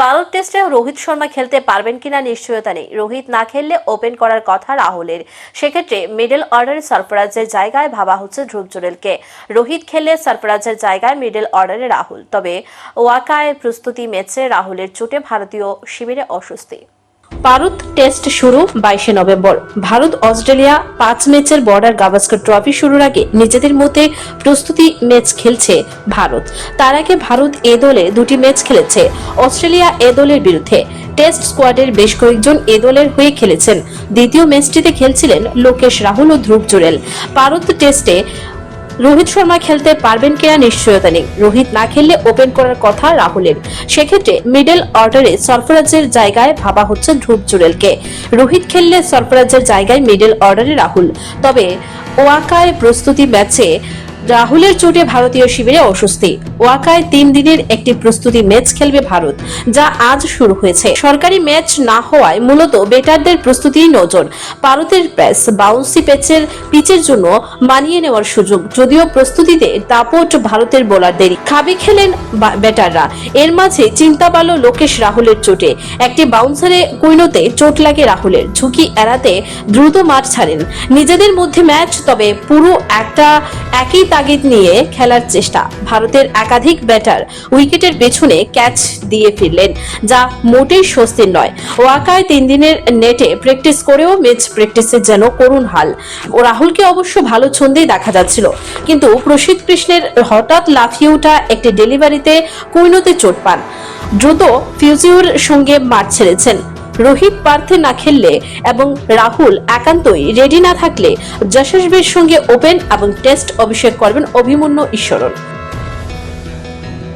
পারদ টেস্টে রোহিত শর্মা খেলতে পারবেন কিনা নিশ্চয়তা নেই। রোহিত না খেললে ওপেন করার কথা রাহুলের। সেক্ষেত্রে মিডল অর্ডারে সরফরাজের জায়গায় ভাবা হচ্ছে ধ্রুব জোরেলকে রোহিত খেললে সরফরাজের জায়গায় মিডল অর্ডারে রাহুল। তবে ওয়াকায় প্রস্তুতি ম্যাচে রাহুলের চোটে ভারতীয় শিবিরে অস্বস্তি। ভারত টেস্ট শুরু বাইশে নভেম্বর। ভারত, অস্ট্রেলিয়া পাঁচ ম্যাচের বর্ডার গাভাস্কর ট্রফি শুরুর আগে নিজেদের মধ্যে প্রস্তুতি ম্যাচ খেলছে ভারত। তার আগে ভারত এ দলে দুটি ম্যাচ খেলেছে। অস্ট্রেলিয়া এ দলের বিরুদ্ধে। টেস্ট স্কোয়াডের বেশ কয়েকজন এ দলের হয়ে খেলেছেন। দ্বিতীয় ম্যাচটিতে খেলছিলেন লোকেশ রাহুল ও ধ্রুব জুরেল। ভারত টেস্টে রোহিত শর্মা খেলতে পারবেন কিনা নিশ্চয়তা নেই। রোহিত না খেললে ওপেন করার কথা রাহুলের। সেক্ষেত্রে মিডল অর্ডারে সরফরাজের জায়গায় ভাবা হচ্ছে ধ্রুব জুরেলকে রোহিত খেললে সরফরাজের জায়গায় মিডল অর্ডারে রাহুল। তবে ওয়াকায় প্রস্তুতি ম্যাচে রাহুলের চোটে ভারতীয় শিবিরে অস্বস্তি। ওয়াকায় তিন দিনের একটি প্রস্তুতি ম্যাচ খেলবে ভারত, যা আজ শুরু হয়েছে। সরকারি ম্যাচ না হওয়ায় মূলত বেটারদের প্রস্তুতি নজর ভারতের প্যাস বাউন্সি প্যাচের পিচের জন্য মানিয়ে নেওয়ার সুযোগ, যদিও প্রস্তুতিতে দাপট ভারতের বোলারদেরই খাবে খেলেন ব্যাটাররা, এর মাঝে চিন্তা পালো লোকেশ রাহুলের চোটে। একটি বাউন্সারে কুইনোতে চোট লাগে রাহুলের, ঝুঁকি এড়াতে দ্রুত মাঠ ছাড়েন। নিজেদের মধ্যে ম্যাচ, তবে পুরো একটা একই তাগিদ নিয়ে খেলার চেষ্টা। ভারতের একাধিক ব্যাটার উইকেটের পেছনে ক্যাচ দিয়ে ফিরলেন, যা মোটেই স্বস্তির নয়। ওয়াকায় তিন দিনের নেটে প্র্যাকটিস করেও ম্যাচ প্র্যাকটিসের যেন করুণ হাল। ও রাহুলকে অবশ্য ভালো ছন্দেই দেখা যাচ্ছিল, কিন্তু প্রসিদ্ধ কৃষ্ণের হঠাৎ লাফিয়ে ওঠা একটি ডেলিভারিতে কুইনোতে চোট পান। দ্রুত ফিউজিওর সঙ্গে মাঠ ছেড়েছেন। রোহিত পার্থে না খেললে এবং রাহুল একান্তই রেডি না থাকলে যশস্বীর সঙ্গে ওপেন এবং টেস্ট অভিষেক করবেন অভিমন্যু ঈশ্বরন